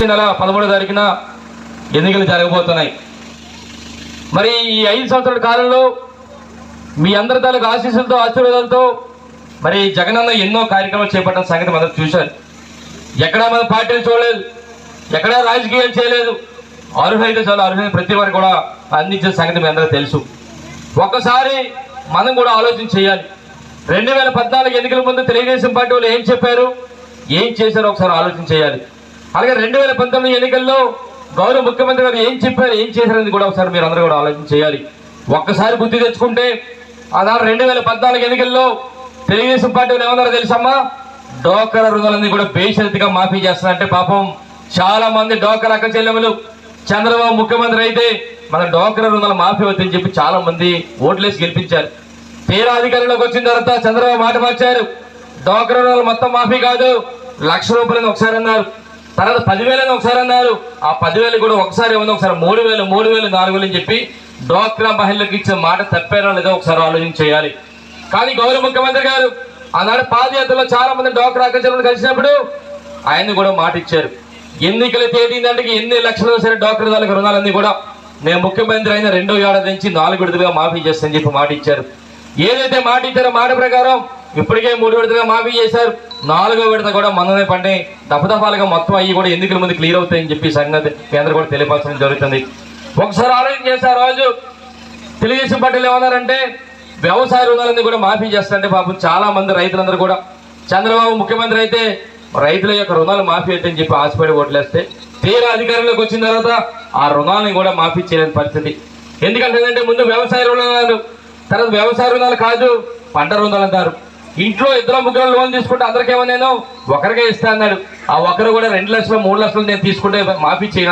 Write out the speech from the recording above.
వచ్చే నెల పదమూడో తారీఖున ఎన్నికలు జరగబోతున్నాయి. మరి ఈ ఐదు సంవత్సరాల కాలంలో మీ అందరి తాలూకు ఆశీస్సులతో ఆశీర్వాదాలతో మరి జగనన్న ఎన్నో కార్యక్రమాలు చేపట్టిన సంగతి మనం చూశారు. ఎక్కడా మన పార్టీలు చూడలేదు. ఎక్కడా రాజకీయాలు చేయలేదు. అర్హులైతే చాలా అర్హులైన ప్రతి వారు కూడా అందించిన సంగతి మీ అందరికీ తెలుసు. ఒక్కసారి మనం కూడా ఆలోచన చేయాలి. రెండు వేల పద్నాలుగు ఎన్నికల ముందు తెలుగుదేశం పార్టీ వాళ్ళు ఏం చెప్పారు? ఏం చేశారో ఒకసారి ఆలోచన చేయాలి. అలాగే రెండు వేల పంతొమ్మిది ఎన్నికల్లో గౌరవ ముఖ్యమంత్రి గారు ఏం చెప్పారు ఏం చేశారని కూడా ఒకసారి మీరు అందరూ కూడా ఆలోచన చేయాలి. ఒక్కసారి బుద్ధి తెచ్చుకుంటే ఆనాడు రెండు వేల పద్నాలుగు ఎన్నికల్లో తెలుగుదేశం పార్టీ ఏమన్నారో తెలుసమ్మా? డోకర రుణాలన్నీ కూడా బేషరతిగా మాఫీ చేస్తారంటే పాపం చాలా మంది డోకర అక్క చెల్లెములు చంద్రబాబు ముఖ్యమంత్రి అయితే మన డోకర రుణాలు మాఫీ అవుతుందని చెప్పి చాలా మంది ఓట్లేసి గెలిపించారు. తీరా అధికారంలోకి వచ్చిన తర్వాత చంద్రబాబు మాట మార్చారు. డోకర రుణాలు మొత్తం మాఫీ కాదు లక్ష రూపాయలని ఒకసారి అన్నారు. తర్వాత పదివేలని ఒకసారి అన్నారు. ఆ పదివేలు కూడా ఒకసారి ఏమన్నా ఒకసారి మూడు వేలు మూడు వేలు నాలుగు వేలు అని చెప్పి డోక్రా మహిళలకు ఇచ్చిన మాట తప్పేనా లేదో ఒకసారి ఆలోచన చేయాలి. కానీ గౌరవ ముఖ్యమంత్రి గారు ఆనాడు పాదయాత్రలో చాలా మంది డోక్రా అక్కచెలను కలిసినప్పుడు ఆయన్ని కూడా మాట ఇచ్చారు. ఎన్నికల తేదీ నాటికి ఎన్ని లక్షలు సరే డాక్టర్ వాళ్ళకి రుణాలన్నీ కూడా నేను ముఖ్యమంత్రి అయిన రెండో ఏడాది నుంచి నాలుగు విడతలుగా మాఫీ చేస్తానని చెప్పి మాట ఇచ్చారు. ఏదైతే మాట ఇచ్చారో మాట ప్రకారం ఇప్పటికే మూడు విడతగా మాఫీ చేశారు. నాలుగో విడత కూడా మననే పండి దఫదఫాలుగా మొత్తం అయ్యి కూడా ఎన్నికల ముందు క్లియర్ అవుతాయని చెప్పి సంగతి కేంద్రం కూడా తెలియపరచడం జరుగుతుంది. ఒకసారి ఆలోచన చేశారు రోజు. తెలుగుదేశం పార్టీలు ఏమన్నారంటే వ్యవసాయ రుణాలన్నీ కూడా మాఫీ చేస్తారంటే పాపం చాలా మంది రైతులందరూ కూడా. చంద్రబాబు ముఖ్యమంత్రి అయితే రైతుల యొక్క రుణాలు మాఫీ అయితే చెప్పి ఆశపడి ఓట్లేస్తే తీరా అధికారంలోకి వచ్చిన తర్వాత ఆ రుణాలను కూడా మాఫీ చేయలేని పరిస్థితి. ఎందుకంటే ముందు వ్యవసాయ రుణాలు తర్వాత వ్యవసాయ రుణాలు కాదు పంట రుణాలు అంటారు. ఇంట్లో ఇద్దరు ముగ్గురు లోన్ తీసుకుంటే అందరికేమో నేను ఒకరికే ఇస్తా అన్నాడు. ఆ ఒకరు కూడా రెండు లక్షలు మూడు లక్షలు నేను తీసుకుంటే మాఫీ చేయను.